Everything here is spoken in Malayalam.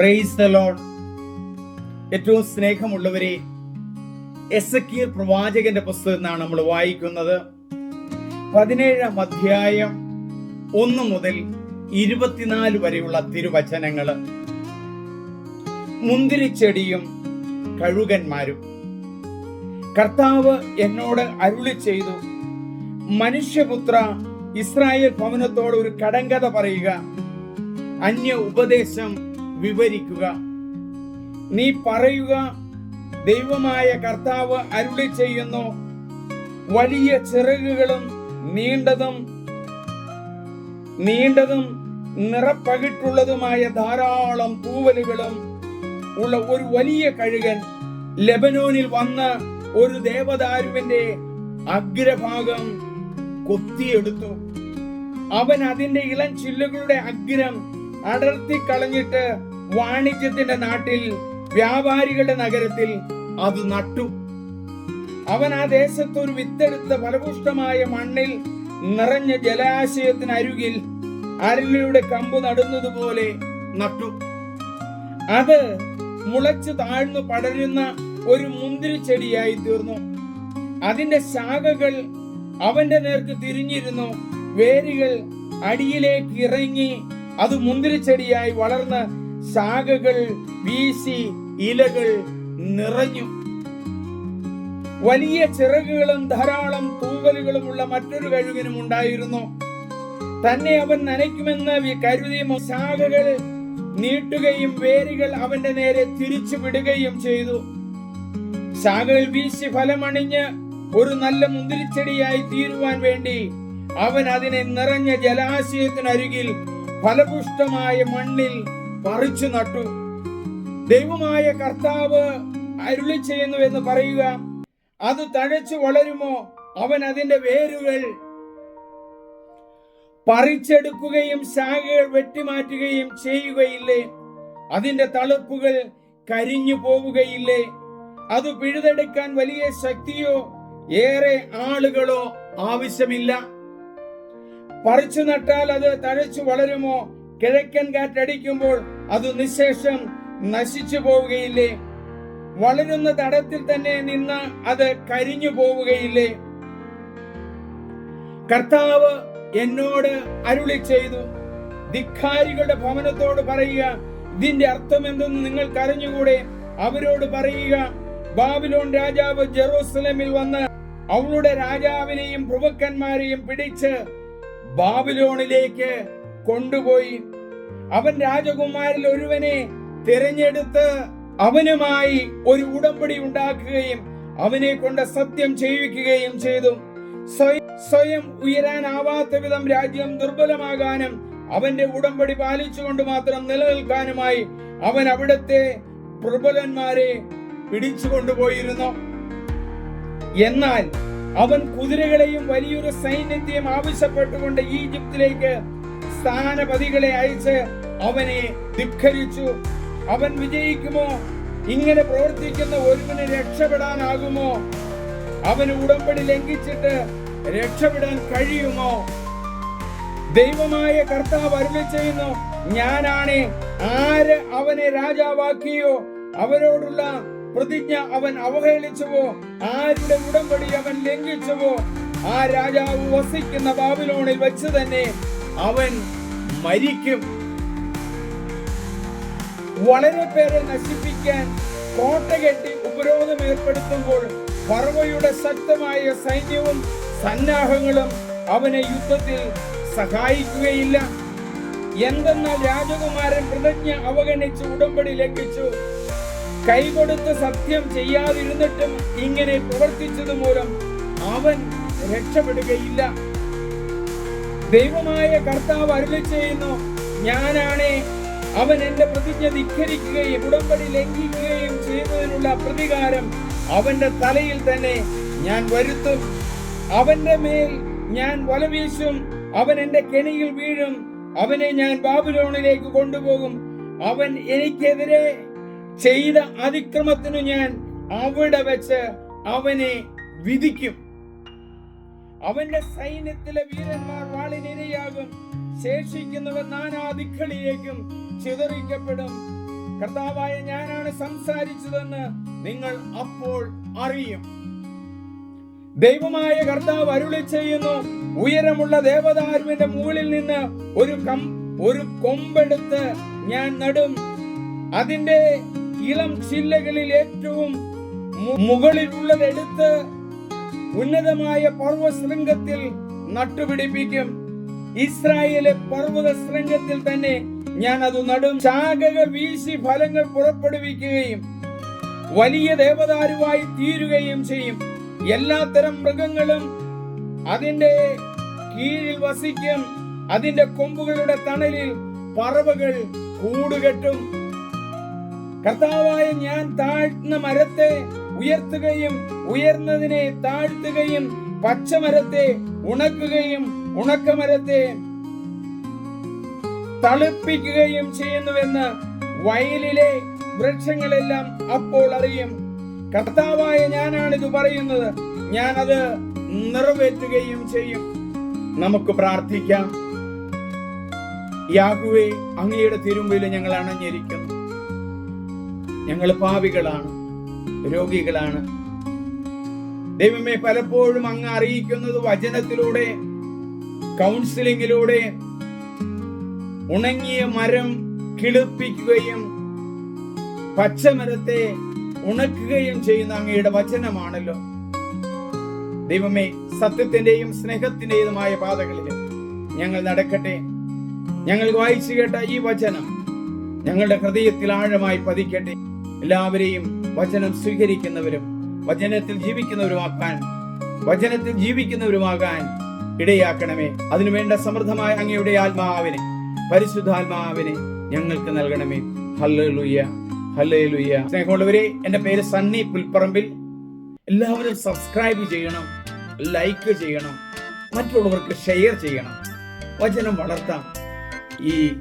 പ്രൈസ് ഏറ്റവും സ്നേഹമുള്ളവരെ എസ് പ്രവാചകന്റെ പുസ്തകം എന്നാണ് നമ്മൾ വായിക്കുന്നത്. പതിനേഴാം അധ്യായം ഒന്ന് മുതൽ ഇരുപത്തിനാല് വരെയുള്ള തിരുവചനങ്ങൾ മുന്തിരിച്ചെടിയും കഴുകന്മാരും. കർത്താവ് എന്നോട് അരുളി ചെയ്തു മനുഷ്യപുത്ര ഇസ്രായേൽ ഭവനത്തോട് ഒരു കടങ്കഥ പറയുക. അന്യ ഉപദേശം വിവരിക്കുക. നീ പറയുക ദൈവമായ കർത്താവ് അരുളി ചെയ്യുന്നു വലിയ ചിറകുകളും നീണ്ടതും നീണ്ടതും നിറപ്പകിട്ടുള്ളതുമായ ധാരാളം തൂവലുകളും ഉള്ള ഒരു വലിയ കഴുകൻ ലെബനോനിൽ വന്ന് ഒരു ദേവദാരുവിന്റെ അഗ്രഭാഗം കൊത്തിയെടുത്തു. അവൻ അതിന്റെ ഇളം ചില്ലുകളുടെ അഗ്രം അടർത്തി കളഞ്ഞിട്ട് വാണിജ്യത്തിന്റെ നാട്ടിൽ വ്യാപാരികളുടെ നഗരത്തിൽ അത് നട്ടു. അവൻ ആ ദേശത്ത് ഒരു വിത്തെടുത്ത ഫലപുഷ്ടമായ മണ്ണിൽ നിറഞ്ഞ ജലാശയത്തിന് അരുകിൽ അരളിയുടെ കമ്പ് നടുന്നതുപോലെ നട്ടു. അത് മുളച്ചു താഴ്ന്നു പടരുന്ന ഒരു മുന്തിരി ചെടിയായി തീർന്നു. അതിന്റെ ശാഖകൾ അവന്റെ നേർക്ക് തിരിഞ്ഞിരുന്നു. വേരുകൾ അടിയിലേക്ക് ഇറങ്ങി അത് മുന്തിരി ചെടിയായി വളർന്ന് ശാഖകൾ വീശി ഇലകൾ നിറഞ്ഞു. വലിയ ചിറകുകളും ധാരാളം തൂവലുകളും ഉള്ള മറ്റൊരു കഴുകനും ഉണ്ടായിരുന്നു. തന്നെ അവൻ നനയ്ക്കുമെന്ന് കരുതി ശാഖകൾ നീട്ടുകയും വേരുകൾ അവന്റെ നേരെ തിരിച്ചു വിടുകയും ചെയ്തു. ശാഖകൾ വീശി ഫലമണിഞ്ഞ് ഒരു നല്ല മുന്തിരിച്ചെടിയായി തീരുവാൻ വേണ്ടി അവൻ അതിനെ നിറഞ്ഞ ജലാശയത്തിനരികിൽ ഫലപുഷ്ടമായ മണ്ണിൽ പറിച്ചു നട്ടു. ദൈവമായ കർത്താവ് അരുളി ചെയ്യുന്നു എന്ന് പറയുക. അത് തഴച്ചു വളരുമോ? അവൻ അതിന്റെ വേരുകൾ പറിച്ചെടുക്കുകയും ശാഖകൾ വെട്ടിമാറ്റുകയും ചെയ്യുകയില്ലേ? അതിന്റെ തളുപ്പുകൾ കരിഞ്ഞു പോവുകയില്ലേ? അത് പിഴുതെടുക്കാൻ വലിയ ശക്തിയോ ഏറെ ആളുകളോ ആവശ്യമില്ല. പറിച്ചു നട്ടാൽ അത് തഴച്ചു വളരുമോ? കിഴക്കൻ കാറ്റടിക്കുമ്പോൾ അത് നിശേഷം നശിച്ചു പോവുകയില്ലേ? വളരുന്ന തടത്തിൽ തന്നെ നിന്ന് അത് കരിഞ്ഞു പോവുകയില്ലേ? കർത്താവ് എന്നോട് അരുളി ചെയ്തു. ധിക്കാരികളുടെ ഭവനത്തോട് പറയുക ഇതിന്റെ അർത്ഥം എന്തെന്ന് നിങ്ങൾ അറിഞ്ഞുകൂടെ അവരോട് പറയുക ബാബിലോൺ രാജാവ് ജെറൂസലമിൽ വന്ന് അവളുടെ രാജാവിനെയും പ്രഭുക്കന്മാരെയും പിടിച്ച് ബാബിലോണിലേക്ക് കൊണ്ടുപോയി. അവൻ രാജകുമാരിൽ ഒരുവനെ തിരഞ്ഞെടുത്ത് അവനുമായി ഒരു ഉടമ്പടി ഉണ്ടാക്കുകയും അവനെ കൊണ്ട് സത്യം ചെയ്യിക്കുകയും ചെയ്തു. സ്വയം ഉയരാനാവാത്ത വിധം രാജ്യം ദുർബലമാകാനും അവന്റെ ഉടമ്പടി പാലിച്ചുകൊണ്ട് മാത്രം നിലനിൽക്കാനുമായി അവൻ അവിടുത്തെ പ്രബലന്മാരെ പിടിച്ചുകൊണ്ടുപോയിരുന്നു. എന്നാൽ അവൻ കുതിരകളെയും വലിയൊരു സൈന്യത്തെയും ആവശ്യപ്പെട്ടുകൊണ്ട് ഈജിപ്തിലേക്ക് സ്ഥാനപതികളെ അയച്ച് അവനെ ധിഖരിച്ചു. അവൻ വിജയിക്കുമോ? ഇങ്ങനെ പ്രവർത്തിക്കുന്ന ഒരുവന് രക്ഷപ്പെടാനാകുമോ? അവന് ഉടമ്പടി ലംഘിച്ചിട്ട് രക്ഷപ്പെടാൻ കഴിയുമോ? ദൈവമായ കർത്താവ് അരുളി ചെയ്യുന്നു ഞാനാണ് ആര് അവനെ രാജാവാക്കിയോ? അവരോടുള്ള പ്രതിജ്ഞ അവൻ അവഹേളിച്ചുവോ? ആരുടെ ഉടമ്പടി അവൻ ലംഘിച്ചുവോ? ആ രാജാവ് വസിക്കുന്ന ബാബിലോണിൽ വെച്ച് തന്നെ അവൻ മരിക്കും. വളരെ പേരെ നശിപ്പിക്കാൻ കോട്ട കെട്ടി ഉപരോധം ഏർപ്പെടുത്തുമ്പോൾ ഫറവയുടെ ശക്തമായ സൈന്യവും സന്നാഹങ്ങളും അവനെ യുദ്ധത്തിൽ സഹായിക്കുകയില്ല. എന്തെന്നാൽ രാജകുമാരൻ പ്രതിജ്ഞ അവഗണിച്ച് ഉടമ്പടി ലംഘിച്ചു. കൈകൊടുത്ത് സത്യം ചെയ്യാതിരുന്നിട്ടും ഇങ്ങനെ പ്രവർത്തിച്ചത് മൂലം അവൻ രക്ഷപ്പെടുകയില്ല. ദൈവമായ കർത്താവ് അരുളി ചെയ്യുന്നു ഞാനാണ് അവൻ എന്റെ പ്രതിജ്ഞ ധിഖരിക്കുകയും ഉടമ്പടി ലംഘിക്കുകയും ചെയ്യുന്നതിനുള്ള പ്രതികാരം അവന്റെ തലയിൽ തന്നെ ഞാൻ വരുത്തും. അവന്റെ മേൽ ഞാൻ വലവീശും അവൻ എന്റെ കെണിയിൽ വീഴും. അവനെ ഞാൻ ബാബുലോണിലേക്ക് കൊണ്ടുപോകും. അവൻ എനിക്കെതിരെ ചെയ്ത അതിക്രമത്തിനു ഞാൻ അവിടെ വെച്ച് അവനെ വിധിക്കും. അവന്റെ സൈന്യത്തിലെ വീരന്മാർ വാളിനിരയാകും. ശേഷിക്കുന്നവർ നാനാദിക്കളിലേക്കും ചിതറിക്കപ്പെടും. കർത്താവായ ഞാനാണ് സംസാരിച്ചതെന്ന് നിങ്ങൾ അപ്പോൾ അറിയും. ദൈവമായ കർത്താവ് അരുളി ചെയ്യുന്നു ഉയരമുള്ള ദേവദാരുവിന്റെ മുകളിൽ നിന്ന് ഒരു കം ഒരു കൊമ്പെടുത്ത് ഞാൻ നടും. അതിന്റെ ഇളം ചില്ലകളിൽ ഏറ്റവും മുകളിലുള്ളത് മുകളിലുള്ളതെടുത്ത് ഉന്നതമായ പർവ ശൃംഗത്തിൽ നട്ടുപിടിപ്പിക്കും. ഇസ്രായേലെ പർവത ശൃംഗത്തിൽ തന്നെ ഞാൻ അത് നടും. ശാഖകൾ വീശി ഫലങ്ങൾ പുറപ്പെടുവിക്കുകയും വലിയ ദേവദാരുവായി തീരുകയും ചെയ്യും. എല്ലാത്തരം മൃഗങ്ങളും അതിന്റെ കീഴിൽ വസിക്കും. അതിന്റെ കൊമ്പുകളുടെ തണലിൽ പറവകൾ കൂടുകെട്ടും. കർത്താവായ ഞാൻ താഴ്ന്ന മരത്തെ ഉയർത്തുകയും ഉയർന്നതിനെ താഴ്ത്തുകയും പച്ചമരത്തെ ഉണക്കുകയും ഉണക്കമരത്തെ തളിപ്പിക്കുകയും ചെയ്യുന്നുവെന്ന് വയലിലെ വൃക്ഷങ്ങളെല്ലാം അപ്പോൾ അറിയും. കർത്താവായ ഞാനാണ് ഇത് പറയുന്നത്. ഞാനത് നിറവേറ്റുകയും ചെയ്യും. നമുക്ക് പ്രാർത്ഥിക്കാം. യാഗുവെ അങ്ങയുടെ തിരുമ്പിൽ ഞങ്ങൾ അണഞ്ഞിരിക്കുന്നു. ഞങ്ങൾ പാവികളാണ്. രോഗികളാണ്. ദൈവമേ പലപ്പോഴും അങ്ങ് അറിയിക്കുന്നത് വചനത്തിലൂടെ കൗൺസിലിങ്ങിലൂടെ ഉണങ്ങിയ മരം കിളിപ്പിക്കുകയും പച്ചമരത്തെ ഉണക്കുകയും ചെയ്യുന്ന അങ്ങയുടെ വചനമാണല്ലോ. ദൈവമേ സത്യത്തിന്റെയും സ്നേഹത്തിന്റെതുമായ പാതകളിൽ ഞങ്ങൾ നടക്കട്ടെ. ഞങ്ങൾ വായിച്ചു കേട്ട ഈ വചനം ഞങ്ങളുടെ ഹൃദയത്തിൽ ആഴമായി പതിക്കട്ടെ. എല്ലാവരെയും വചനം സ്വീകരിക്കുന്നവരും വചനത്തിൽ ജീവിക്കുന്നവരുമാക്കാൻ വചനത്തിൽ ജീവിക്കുന്നവരുമാകാൻ ഇടയാക്കണമേ. അതിനുവേണ്ട സമൃദ്ധമായ അങ്ങയുടെ ആത്മാവിനെ പരിശുദ്ധാത്മാവിനെ ഞങ്ങൾക്ക് നൽകണമേ. ഹല്ലേലൂയ ഹല്ലേലൂയ. സ്നേഹമുള്ളവരെ എന്റെ പേര് സണ്ണി പുൽപ്പറമ്പിൽ. എല്ലാവരും സബ്സ്ക്രൈബ് ചെയ്യണം ലൈക്ക് ചെയ്യണം മറ്റുള്ളവർക്ക് ഷെയർ ചെയ്യണം. വചനം വളർത്താം. ഈ